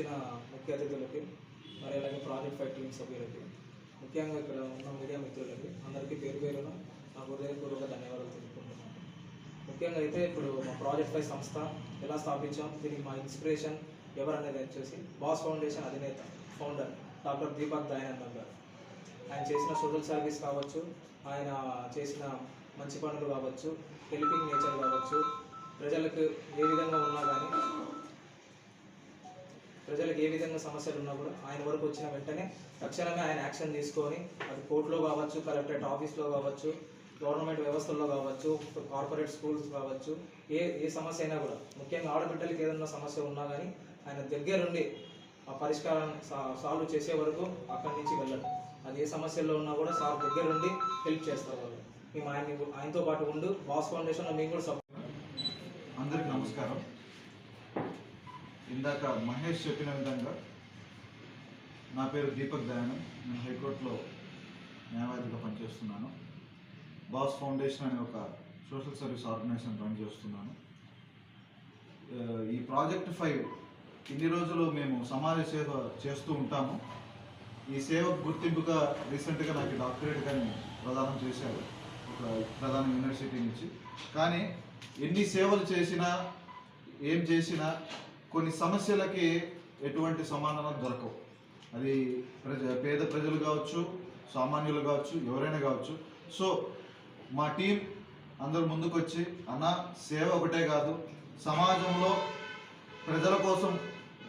వచ్చిన ముఖ్య అతిథులకి మరి అలాగే ప్రాజెక్ట్ ఫైవ్ టీమ్ సభ్యులకి ముఖ్యంగా ఇక్కడ ఉన్న మీడియా మిత్రులకి అందరికీ పేరు పేరున నా హృదయపూర్వక ధన్యవాదాలు తెలుపుకుంటున్నాను. ముఖ్యంగా అయితే ఇప్పుడు మా ప్రాజెక్ట్ ఫైవ్ సంస్థ ఎలా స్థాపించాం దీనికి మా ఇన్స్పిరేషన్ ఎవరనేది వచ్చేసి బాస్ ఫౌండేషన్ అధినేత ఫౌండర్ డాక్టర్ దీపక్ దయానందం గారు. ఆయన చేసిన సోషల్ సర్వీస్ కావచ్చు ఆయన చేసిన మంచి పనులు కావచ్చు హెల్పింగ్ నేచర్ కావచ్చు ప్రజలకు ఏ విధంగా ఉన్నా కానీ ప్రజలకు ఏ విధంగా సమస్యలు ఉన్నా కూడా ఆయన వరకు వచ్చిన వెంటనే తక్షణమే ఆయన యాక్షన్ తీసుకొని అది కోర్టులో కావచ్చు కలెక్టరేట్ ఆఫీస్లో కావచ్చు గవర్నమెంట్ వ్యవస్థల్లో కావచ్చు కార్పొరేట్ స్కూల్స్ కావచ్చు ఏ ఏ సమస్య అయినా కూడా ముఖ్యంగా ఆడబిడ్డలకి ఏదైనా సమస్య ఉన్నా కానీ ఆయన దగ్గరుండి ఆ పరిష్కారాన్ని సాల్వ్ చేసే వరకు అక్కడి నుంచి వెళ్ళడు. అది ఏ సమస్యల్లో ఉన్నా కూడా సార్ దగ్గరుండి హెల్ప్ చేస్తారు వాళ్ళు. మేము ఆయన ఆయనతో పాటు ఉండు బాస్ ఫౌండేషన్లో మేము కూడా సపోర్ట్ అందరికి నమస్కారం. ఇందాక మహేష్ చెప్పిన విధంగా నా పేరు దీపక్ దయానం నేను హైకోర్టులో న్యాయవాదిగా పనిచేస్తున్నాను. బాస్ ఫౌండేషన్ అనే ఒక సోషల్ సర్వీస్ ఆర్గనైజేషన్ రన్ చేస్తున్నాను. ఈ ప్రాజెక్ట్ ఫైవ్ ఇన్ని రోజులు మేము సమాజ సేవ చేస్తూ ఉంటాము. ఈ సేవకు గుర్తింపుగా రీసెంట్గా నాకు డాక్టరేట్ కానీ ప్రదానం చేశారు. ఒక ప్రధాన యూనివర్సిటీ నుంచి. కానీ ఎన్ని సేవలు చేసినా ఏం చేసినా కొన్ని సమస్యలకి ఎటువంటి సమాధానం దొరకవు. అది ప్రజ పేద ప్రజలు కావచ్చు సామాన్యులు కావచ్చు ఎవరైనా కావచ్చు. సో మా టీం అందరు ముందుకొచ్చి అన్న సేవ ఒకటే కాదు. సమాజంలో ప్రజల కోసం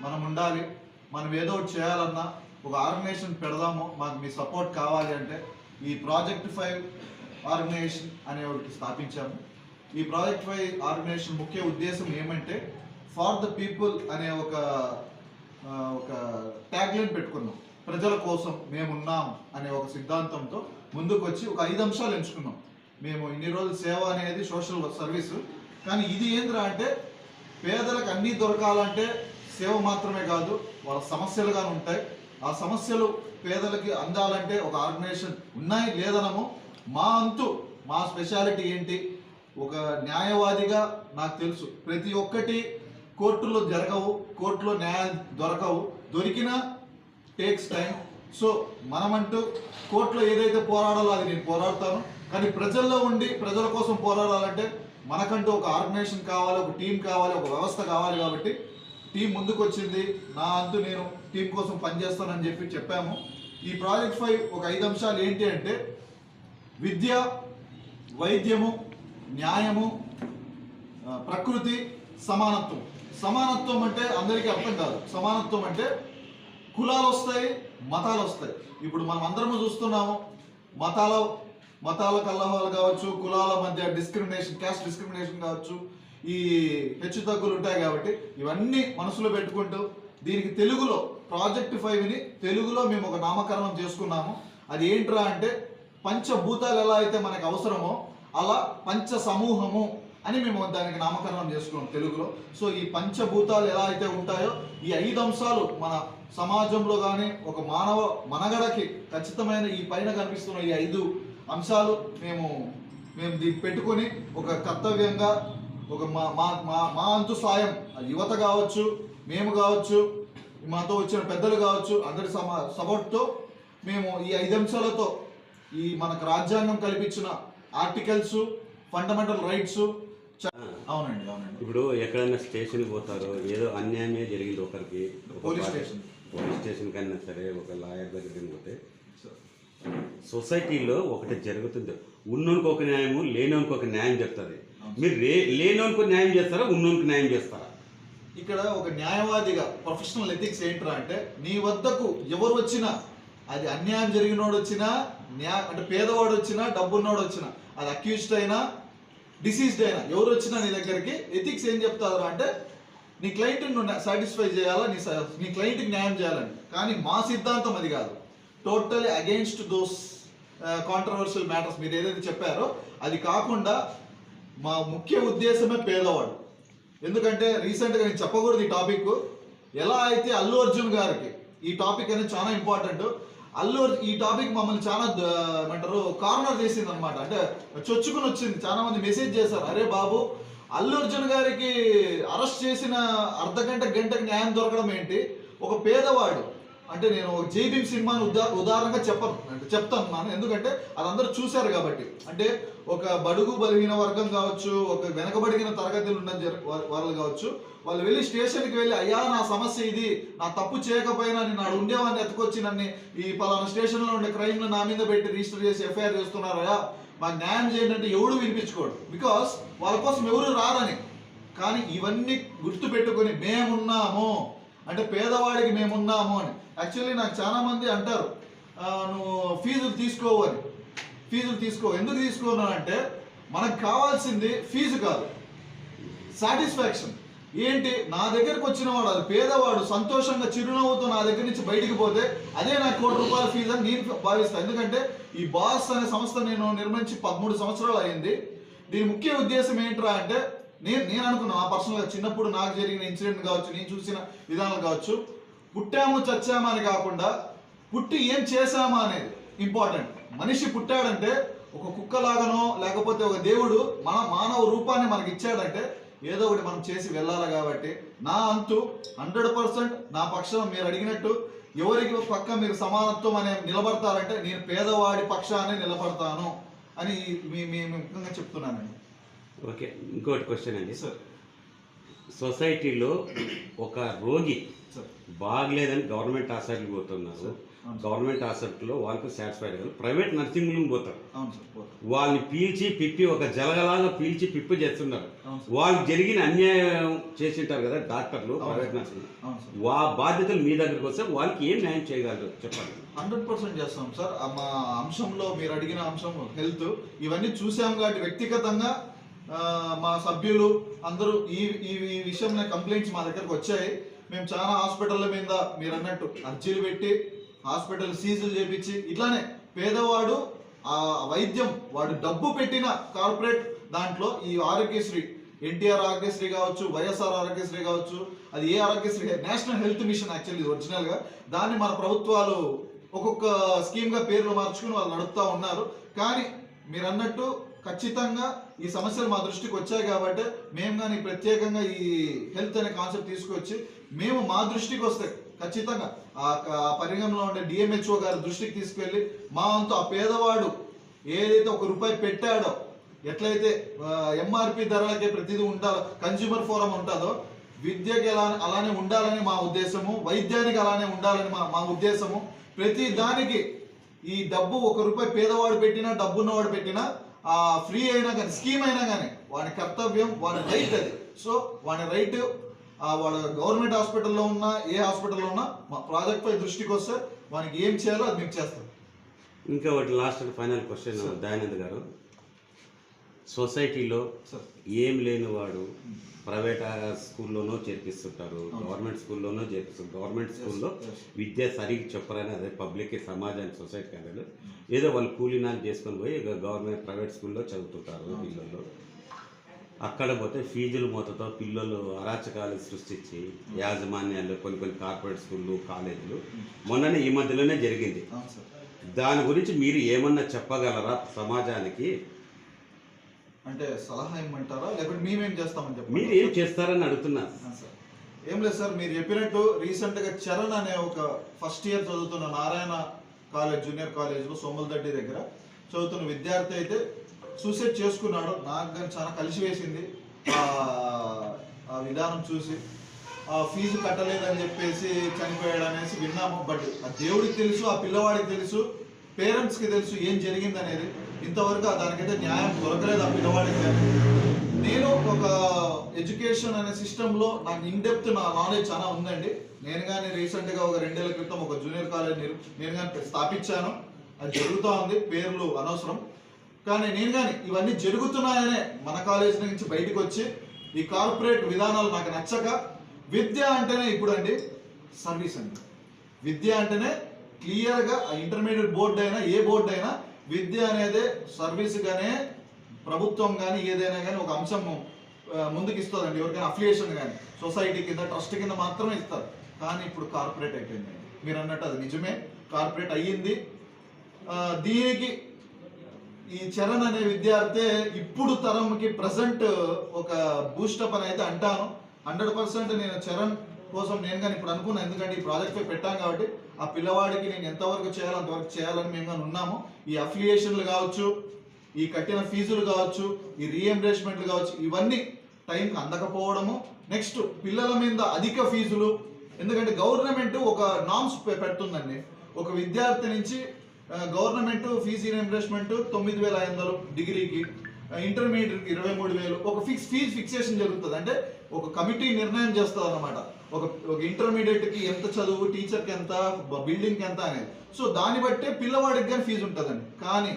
మనం ఉండాలి. మనం ఏదో ఒకటి చేయాలన్నా ఒక ఆర్గనైజేషన్ పెడదాము. మాకు మీ సపోర్ట్ కావాలి అంటే ఈ ప్రాజెక్ట్ ఫైవ్ ఆర్గనైజేషన్ అనే ఒకటి స్థాపించాము. ఈ ప్రాజెక్ట్ ఫైవ్ ఆర్గనైజేషన్ ముఖ్య ఉద్దేశం ఏమంటే ఫార్ ద పీపుల్ అనే ఒక ఒక ట్యాగ్లైన్ పెట్టుకున్నాం. ప్రజల కోసం మేమున్నాం అనే ఒక సిద్ధాంతంతో ముందుకు వచ్చి ఒక ఐదు అంశాలు ఎంచుకున్నాం. మేము ఇన్ని రోజులు సేవ అనేది సోషల్ సర్వీసు. కానీ ఇది ఏంద్రా అంటే పేదలకు అన్నీ దొరకాలంటే సేవ మాత్రమే కాదు వాళ్ళ సమస్యలుగా ఉంటాయి. ఆ సమస్యలు పేదలకి అందాలంటే ఒక ఆర్గనైజేషన్ ఉన్నాయి లేదనము. మా అంతు మా స్పెషాలిటీ ఏంటి? ఒక న్యాయవాదిగా నాకు తెలుసు. ప్రతి ఒక్కటి కోర్టులో జరగవు కోర్టులో న్యాయం దొరకవు దొరికినా టేక్స్ టైం సో మనమంటూ కోర్టులో ఏదైతే పోరాడాలో అది నేను పోరాడతాను. కానీ ప్రజల్లో ఉండి ప్రజల కోసం పోరాడాలంటే మనకంటూ ఒక ఆర్గనైజేషన్ కావాలి ఒక టీం కావాలి ఒక వ్యవస్థ కావాలి కాబట్టి టీం ముందుకు వచ్చింది నా అంతు నేను టీం కోసం పనిచేస్తానని చెప్పి చెప్పాము. ఈ ప్రాజెక్ట్ ఫైవ్ ఒక ఐదు అంశాలు ఏంటి అంటే విద్య వైద్యము న్యాయము ప్రకృతి సమానత్వం. సమానత్వం అంటే అందరికీ అర్థం కాదు. సమానత్వం అంటే కులాలు వస్తాయి మతాలు వస్తాయి. ఇప్పుడు మనం అందరము చూస్తున్నాము మతాల మతాల కల్లహాలు కావచ్చు కులాల మధ్య డిస్క్రిమినేషన్ క్యాస్ట్ డిస్క్రిమినేషన్ కావచ్చు ఈ హెచ్చు తగ్గులు ఉంటాయి కాబట్టి ఇవన్నీ మనసులో పెట్టుకుంటూ దీనికి తెలుగులో ప్రాజెక్ట్ ఫైవ్ని తెలుగులో మేము ఒక నామకరణం చేసుకున్నాము. అది ఏంట్రా అంటే పంచభూతాలు ఎలా అయితే మనకు అవసరమో అలా పంచ సమూహము అని మేము దానికి నామకరణం చేసుకున్నాం తెలుగులో. సో ఈ పంచభూతాలు ఎలా అయితే ఉంటాయో ఈ ఐదు అంశాలు మన సమాజంలో కానీ ఒక మానవ మనగడకి ఖచ్చితమైన ఈ పైన కనిపిస్తున్న ఈ ఐదు అంశాలు మేము మేము దీన్ని పెట్టుకొని ఒక కర్తవ్యంగా ఒక మా మా మా మా అంతు సాయం యువత కావచ్చు మేము కావచ్చు మాతో వచ్చిన పెద్దలు కావచ్చు అందరి సమా సపోర్ట్తో మేము ఈ ఐదు అంశాలతో ఈ మనకు రాజ్యాంగం కల్పించిన ఆర్టికల్స్ ఫండమెంటల్ రైట్స్ అవునండి అవునండి. ఇప్పుడు ఎక్కడైనా స్టేషన్ పోతారో ఏదో అన్యాయమే జరిగింది ఒకరికి ఒక పోలీస్ స్టేషన్. పోలీస్ స్టేషన్ కన్నా సరే ఒక లాయర్ దగ్గరికి పోతే సొసైటీలో ఒకటి జరుగుతుంది. ఉన్నోనికి ఒక న్యాయము లేనోనికి ఒక న్యాయం చెప్తుంది మీరు రే లేనోనికి న్యాయం చేస్తారా ఉన్నోనికి న్యాయం చేస్తారా? ఇక్కడ ఒక న్యాయవాదిగా ప్రొఫెషనల్ ఎథిక్స్ ఏంట్రా అంటే నీ వద్దకు ఎవరు వచ్చినా అది అన్యాయం జరిగినోడు వచ్చినా న్యా అంటే పేదవాడు వచ్చినా డబ్బున్నోడు వచ్చినా అది అక్యూజ్డ్ అయినా డిసీజ్డ్ అయినా ఎవరు వచ్చినా నీ దగ్గరికి ఎథిక్స్ ఏం చెప్తారు అంటే నీ క్లయింట్ నువ్వు సాటిస్ఫై చేయాలా నీ స- నీ క్లయింట్కి న్యాయం చేయాలని కానీ మా సిద్ధాంతం అది కాదు. Totally against those controversial matters మీరు ఏదైతే చెప్పారో అది కాకుండా మా ముఖ్య ఉద్దేశమే పేదవాడు. ఎందుకంటే రీసెంట్గా నేను చెప్పకూడదు ఈ టాపిక్ ఎలా అయితే అల్లు అర్జున్ గారికి ఈ టాపిక్ అనేది చాలా ఇంపార్టెంట్ అల్లు ఈ టాపిక్ మమ్మల్ని చాలా ఏమంటారు కార్నర్ చేసింది అనమాట అంటే చొచ్చుకుని వచ్చింది. చాలా మంది మెసేజ్ చేశారు. అరే బాబు అల్లు అర్జున్ గారికి అరెస్ట్ చేసిన అర్ధ గంట గంటకు న్యాయం దొరకడం ఏంటి? ఒక పేదవాడు అంటే నేను జై సినిమాని ఉదా ఉదాహరణగా చెప్పను. అంటే చెప్తాను నాన్న ఎందుకంటే అది అందరూ చూశారు కాబట్టి. అంటే ఒక బడుగు బలహీన వర్గం కావచ్చు ఒక వెనకబడిగిన తరగతులు ఉన్న వాళ్ళు కావచ్చు వాళ్ళు వెళ్ళి స్టేషన్కి వెళ్ళి అయ్యా నా సమస్య ఇది. నా తప్పు చేయకపోయినా నేను నాడు ఉండేవాడిని ఎత్తుకొచ్చి నన్ను ఈ పలానా స్టేషన్లో ఉండే క్రైమ్ను నా మీద పెట్టి రిజిస్టర్ చేసి ఎఫ్ఐఆర్ చేస్తున్నారయా మాకు న్యాయం చేయండి అంటే ఎవడు వినిపించుకోడు. బికాస్ వాళ్ళ కోసం ఎవరు రారని. కానీ ఇవన్నీ గుర్తుపెట్టుకొని మేమున్నాము. అంటే పేదవాడికి మేమున్నాము అని. యాక్చువల్లీ నాకు చాలామంది అంటారు నువ్వు ఫీజులు తీసుకోవు అని. ఫీజులు తీసుకో. ఎందుకు తీసుకున్నాను అంటే మనకు కావాల్సింది ఫీజు కాదు. సాటిస్ఫాక్షన్ ఏంటి? నా దగ్గరకు వచ్చిన వాడు అది పేదవాడు సంతోషంగా చిరునవ్వుతో నా దగ్గర నుంచి బయటికి పోతే అదే నా కోటి రూపాయల ఫీజు అని నేను భావిస్తాను ఎందుకంటే ఈ బాస్ అనే సంస్థ నేను నిర్మించి పదమూడు సంవత్సరాలు అయింది. దీని ముఖ్య ఉద్దేశం ఏంట్రా అంటే నేను నేను అనుకున్నా ఆ పర్సనల్గా చిన్నప్పుడు నాకు జరిగిన ఇన్సిడెంట్ కావచ్చు నేను చూసిన విధానాలు కావచ్చు పుట్టాము చచ్చామా అని కాకుండా పుట్టి ఏం చేశామా అనేది ఇంపార్టెంట్ మనిషి పుట్టాడంటే ఒక కుక్కలాగనో లేకపోతే ఒక దేవుడు మన మానవ రూపాన్ని మనకి ఇచ్చాడంటే ఏదో ఒకటి మనం చేసి వెళ్ళాలి కాబట్టి నా అంతు హండ్రెడ్ పర్సెంట్ నా పక్షం మీరు అడిగినట్టు ఎవరికి పక్క మీరు సమానత్వం అనే నిలబడతారంటే నేను పేదవాడి పక్షాన్ని నిలబడతాను అని మీ మీ ముఖ్యంగా చెప్తున్నానండి. ఓకే ఇంకోటి క్వశ్చన్ అండి. సార్ సొసైటీలో ఒక రోగి బాగలేదని గవర్నమెంట్ హాస్పిటల్కి పోతున్నారు. గవర్నమెంట్ హాస్పిటల్లో వాళ్ళకు సాటిస్ఫైడ్ కాదు. ప్రైవేట్ నర్సింగ్ హోమ్ పోతారు. వాళ్ళని పీల్చి పిప్పి ఒక జలగలాగా పీల్చి పిప్పి చేస్తున్నారు. వాళ్ళకి జరిగిన అన్యాయం చేసింటారు కదా డాక్టర్లు ప్రైవేట్. నర్సింగ్. వా బాధ్యతలు మీ దగ్గరకు వస్తే వాళ్ళకి ఏం న్యాయం చేయగలరు చెప్పండి. హండ్రెడ్ పర్సెంట్ చేస్తాం సార్ మా అంశంలో మీరు అడిగిన అంశం హెల్త్ ఇవన్నీ చూసాం కాబట్టి వ్యక్తిగతంగా మా సభ్యులు అందరూ ఈ ఈ ఈ విషయంలో కంప్లైంట్స్ మా దగ్గరకు వచ్చాయి. మేము చాలా హాస్పిటల్ల మీద మీరు అన్నట్టు అర్జీలు పెట్టి హాస్పిటల్ సీజులు చేపించి ఇట్లానే పేదవాడు ఆ వైద్యం వాడు డబ్బు పెట్టిన కార్పొరేట్ దాంట్లో ఈ ఆరోగ్యశ్రీ ఎన్టీఆర్ ఆరోగ్యశ్రీ కావచ్చు వైఎస్ఆర్ ఆరోగ్యశ్రీ కావచ్చు అది ఏ Aarogyasri national health mission actually ఒరిజినల్గా దాన్ని మన ప్రభుత్వాలు ఒక్కొక్క స్కీమ్గా పేర్లు మార్చుకుని వాళ్ళు నడుపుతూ ఉన్నారు. కానీ మీరు అన్నట్టు ఖచ్చితంగా ఈ సమస్యలు మా దృష్టికి వచ్చాయి కాబట్టి మేము కానీ ప్రత్యేకంగా ఈ హెల్త్ అనే కాన్సెప్ట్ తీసుకొచ్చి మేము మా దృష్టికి వస్తే ఖచ్చితంగా ఆ పరిగణంలో ఉండే డిఎంహెచ్ఓ గారి దృష్టికి తీసుకెళ్ళి మా వంతు ఆ పేదవాడు ఏదైతే ఒక రూపాయి పెట్టాడో ఎట్లయితే ఎంఆర్పి ధరలకే ప్రతిదీ ఉండాలో కన్జ్యూమర్ ఫోరం ఉంటుందో విద్యకి ఎలా అలానే ఉండాలని మా ఉద్దేశము వైద్యానికి అలానే ఉండాలని మా మా ఉద్దేశము. ప్రతి దానికి ఈ డబ్బు ఒక రూపాయి పేదవాడు పెట్టినా డబ్బున్నవాడు పెట్టినా ఫ్రీ అయినా కానీ స్కీమ్ అయినా కానీ వాడి కర్తవ్యం వాడి రైట్ అది. సో వాడి రైట్ వాడు గవర్నమెంట్ హాస్పిటల్లో ఉన్నా ఏ హాస్పిటల్లో ఉన్నా మా ప్రాజెక్ట్ పై దృష్టికి వస్తే వానికి ఏం చేయాలో అది మేము చేస్తాం. ఇంకా ఒకటి లాస్ట్ ఫైనల్ క్వశ్చన్. దయానంద్ గారు. సొసైటీలో ఏం లేనివాడు ప్రైవేట్ స్కూల్లోనో చేర్పిస్తుంటారు. గవర్నమెంట్ స్కూల్లోనో చేర్పిస్తారు గవర్నమెంట్ స్కూల్లో. విద్య సరిగ్గా చెప్పరని అదే పబ్లిక్కి సమాజానికి సొసైటీకి అనేది ఏదో వాళ్ళు కూలీనాలు చేసుకొని పోయి గవర్నమెంట్ ప్రైవేట్ స్కూల్లో చదువుతుంటారు. పిల్లలు. అక్కడ పోతే ఫీజుల మూతతో పిల్లలు అరాచకాలు సృష్టించి యాజమాన్యాలు కొన్ని కొన్ని కార్పొరేట్ స్కూళ్ళు కాలేజీలు మొన్ననే ఈ మధ్యలోనే జరిగింది. దాని గురించి మీరు ఏమన్నా చెప్పగలరా? సమాజానికి అంటే సలహా ఇమ్మంటారా? లేకపోతే మేమేం చేస్తామని చెప్పండి. మీరు ఏం చేస్తారని అడుగుతున్నా సార్. ఏం లేదు సార్ మీరు చెప్పినట్టు రీసెంట్గా చరణ్ అనే ఒక ఫస్ట్ ఇయర్ చదువుతున్న నారాయణ కాలేజ్ జూనియర్ కాలేజ్లో సోమల్దడ్డి దగ్గర చదువుతున్న విద్యార్థి అయితే సూసైడ్ చేసుకున్నాడు. నాకు కానీ చాలా కలిసి వేసింది. ఆ ఆ విధానం చూసి ఆ ఫీజు కట్టలేదని చెప్పేసి చనిపోయాడు అనేసి విన్నాము. బట్ ఆ దేవుడికి తెలుసు ఆ పిల్లవాడికి తెలుసు పేరెంట్స్కి తెలుసు ఏం జరిగింది అనేది ఇంతవరకు దానికైతే న్యాయం దొరకలేదు ఆ పిల్లవాడికి. నేను ఒక ఎడ్యుకేషన్ అనే సిస్టంలో నాకు ఇన్డెప్త్ నా నాలెడ్జ్ చాలా ఉందండి. నేను కానీ రీసెంట్గా ఒక రెండేళ్ళ క్రితం ఒక జూనియర్ కాలేజ్ నిర్- నేను కానీ స్థాపించాను. అది జరుగుతూ ఉంది పేర్లు అనవసరం. కానీ నేను కానీ ఇవన్నీ జరుగుతున్నాయనే మన కాలేజ్ నుంచి బయటకు వచ్చి ఈ కార్పొరేట్ విధానాలు నాకు నచ్చక విద్య అంటేనే ఇప్పుడు అండి సర్వీస్ అండి. విద్య అంటేనే క్లియర్గా ఇంటర్మీడియట్ బోర్డు అయినా ఏ బోర్డు అయినా విద్య అనేది సర్వీస్గానే ప్రభుత్వం కానీ ఏదైనా కానీ ఒక అంశం ఆ, ముందుకు ఇస్తుందండి ఎవరికైనా అఫిలియేషన్ కానీ సొసైటీ కింద ట్రస్ట్ కింద మాత్రమే ఇస్తారు. కానీ ఇప్పుడు కార్పొరేట్ అయిపోయింది మీరు అన్నట్టు అది నిజమే. కార్పొరేట్ అయ్యింది. దీనికి ఈ చరణ్ అనే విద్యార్థి ఇప్పుడు తరంకి ప్రజెంట్ ఒక బూస్టప్ అని అయితే అంటాను. హండ్రెడ్ పర్సెంట్ నేను చరణ్ కోసం నేను కానీ ఇప్పుడు అనుకున్నాను ఎందుకంటే ఈ ప్రాజెక్ట్ పెట్టాం కాబట్టి ఆ పిల్లవాడికి నేను ఎంతవరకు చేయాలో అంతవరకు చేయాలని మేము కానీ ఉన్నాము. ఈ అఫిలియేషన్లు కావచ్చు ఈ కట్టిన ఫీజులు కావచ్చు ఈ రీఎంబర్స్మెంట్లు కావచ్చు ఇవన్నీ టైంకి అందకపోవడము. నెక్స్ట్ పిల్లల మీద అధిక ఫీజులు. ఎందుకంటే గవర్నమెంట్ ఒక నామ్స్ పెడుతుందండి. ఒక విద్యార్థి నుంచి గవర్నమెంట్ ఫీజు రీఎంబర్స్మెంట్ తొమ్మిది వేల ఐదు వందలు డిగ్రీకి. ఇంటర్మీడియట్కి ఇరవై మూడు వేలు ఒక ఫిక్స్ ఫీజు ఫిక్సేషన్ జరుగుతుంది. అంటే ఒక కమిటీ నిర్ణయం చేస్తుంది అనమాట ఒక ఒక ఇంటర్మీడియట్కి ఎంత చదువు టీచర్కి ఎంత బిల్డింగ్కి ఎంత అనేది. సో దాన్ని బట్టే పిల్లవాడికి కానీ ఫీజు ఉంటుందండి. కానీ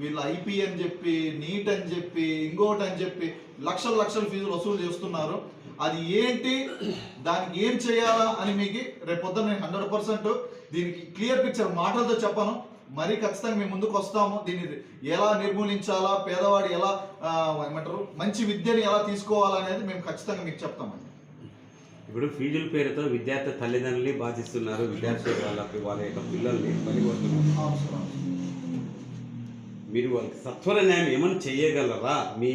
వీళ్ళు ఐపీ అని చెప్పి నీట్ అని చెప్పి ఇంకోటి అని చెప్పి లక్షల లక్షల ఫీజులు వసూలు చేస్తున్నారు. అది ఏంటి? దానికి ఏం చేయాలా అని మీకు రేపు పొద్దున్న నేను హండ్రెడ్ పర్సెంట్ దీనికి క్లియర్ పిక్చర్ మాటలతో చెప్పను. మరీ ఖచ్చితంగా మేము ముందుకు వస్తాము. దీన్ని ఎలా నిర్మూలించాలా పేదవాడు ఎలా ఏమంటారు మంచి విద్యని ఎలా తీసుకోవాలనేది మేము ఖచ్చితంగా మీకు చెప్తామండి. ఇప్పుడు ఫీజుల పేరుతో విద్యార్థి తల్లిదండ్రుల్ని బాధిస్తున్నారు. విద్యార్థి వాళ్ళకి వాళ్ళ యొక్క పిల్లల్ని మీరు వాళ్ళకి సత్వర న్యాయం ఏమైనా చేయగలరా? మీ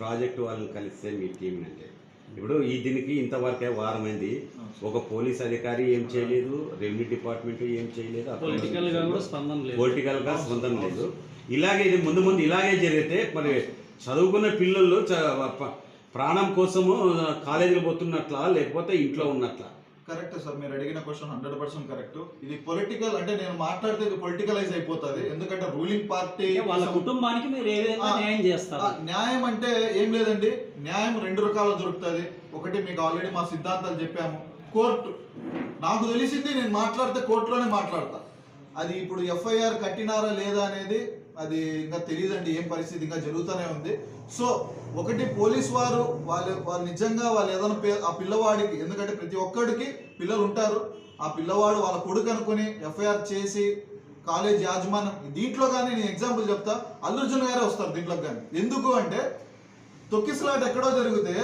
ప్రాజెక్టు వాళ్ళని కలిస్తే మీ టీం అంటే ఇప్పుడు ఈ దీనికి ఇంతవరకే వారమైంది. ఒక పోలీస్ అధికారి ఏం చేయలేదు రెవెన్యూ డిపార్ట్మెంట్ ఏం చేయలేదు పొలిటికల్గా స్పందన లేదు. ఇలాగే ఇది ముందు ముందు ఇలాగే జరిగితే మరి చదువుకున్న పిల్లలు ప్రాణం కోసము కాలేజీలు పోతున్నట్లా లేకపోతే ఇంట్లో ఉన్నట్లా? కరెక్ట్ సార్ మీరు అడిగిన క్వశ్చన్ హండ్రెడ్ పర్సెంట్ కరెక్ట్ ఇది పొలిటికల్ అంటే నేను మాట్లాడితే ఇది పొలిటికలైజ్ అయిపోతుంది. ఎందుకంటే రూలింగ్ పార్టీ వాళ్ళ కుటుంబానికి మీరు ఆ, న్యాయం చేస్తారు. న్యాయం అంటే ఏం లేదండి. న్యాయం రెండు రకాలు దొరుకుతుంది. ఒకటి మీకు ఆల్రెడీ మా సిద్ధాంతాలు చెప్పాము. కోర్టు. నాకు తెలిసింది నేను మాట్లాడితే కోర్టులోనే మాట్లాడతా. అది ఇప్పుడు ఎఫ్ఐఆర్ కట్టినారా లేదా అనేది అది ఇంకా తెలియదండి ఏం పరిస్థితి ఇంకా జరుగుతూనే ఉంది. సో ఒకటి పోలీస్ వారు వాళ్ళు వాళ్ళు నిజంగా వాళ్ళు ఏదైనా ఆ పిల్లవాడికి ఎందుకంటే ప్రతి ఒక్కడికి పిల్లలు ఉంటారు. ఆ పిల్లవాడు వాళ్ళ కొడుకు అనుకుని ఎఫ్ఐఆర్ చేసి కాలేజ్ యాజమాన్యం దీంట్లో కానీ నేను ఎగ్జాంపుల్ చెప్తా. అల్లుర్జున్ గారే వస్తారు దీంట్లో కానీ. ఎందుకు అంటే తొక్కిసలాట ఎక్కడో జరిగితే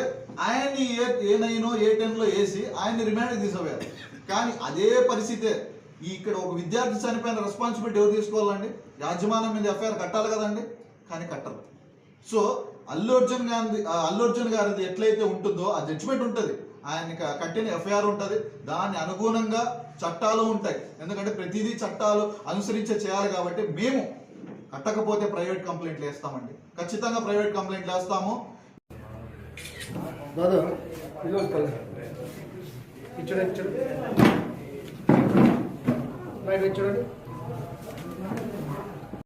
ఆయన్ని ఏ ఏ నైనో ఏ టెన్లో వేసి ఆయన్ని రిమాండ్కి తీసుకోవాలి కానీ అదే పరిస్థితే ఇక్కడ ఒక విద్యార్థి చనిపోయిన రెస్పాన్సిబిలిటీ ఎవరు తీసుకోవాలండి? యాజమాన్యం మీద ఎఫ్ఐఆర్ కట్టాలి కదండి? కానీ కట్టరు. సో అల్లు అర్జున్ గారి అల్లు అర్జున్ గారిది ఎట్లయితే ఉంటుందో ఆ జడ్జిమెంట్ ఉంటుంది. ఆయన కట్టిన ఎఫ్ఐఆర్ ఉంటుంది. దాని అనుగుణంగా చట్టాలు ఉంటాయి. ఎందుకంటే ప్రతిదీ చట్టాలు అనుసరించే చేయాలి కాబట్టి మేము కట్టకపోతే ప్రైవేట్ కంప్లైంట్లు వేస్తామండి ఖచ్చితంగా ప్రైవేట్ కంప్లైంట్లు వేస్తాము దాదా ఇచ్చాడు. ఇచ్చాడు రైట్ ఇచ్చాడు